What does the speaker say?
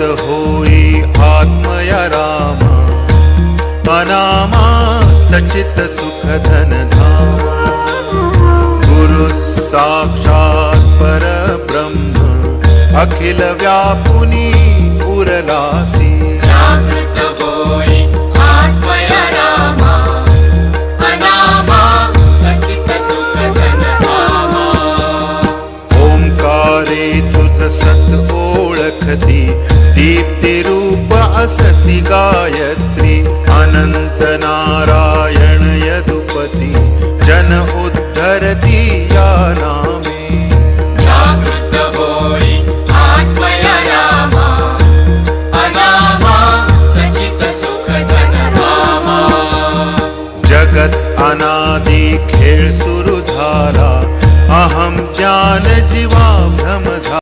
होई आत्मया राम. अनामा सचित सुख धन गुरु साक्षात परब्रह्म. अखिल व्यापुनी पुरलासी. ओंकारे तुझ सत ओळखती. दीप्तिरूप अससि गायत्री अनन्तनारायण यदुपति जन उद्धरतीया ना जगत् अनादिखे सुरुधारा अहं ज्ञान जीवाभ्रमझा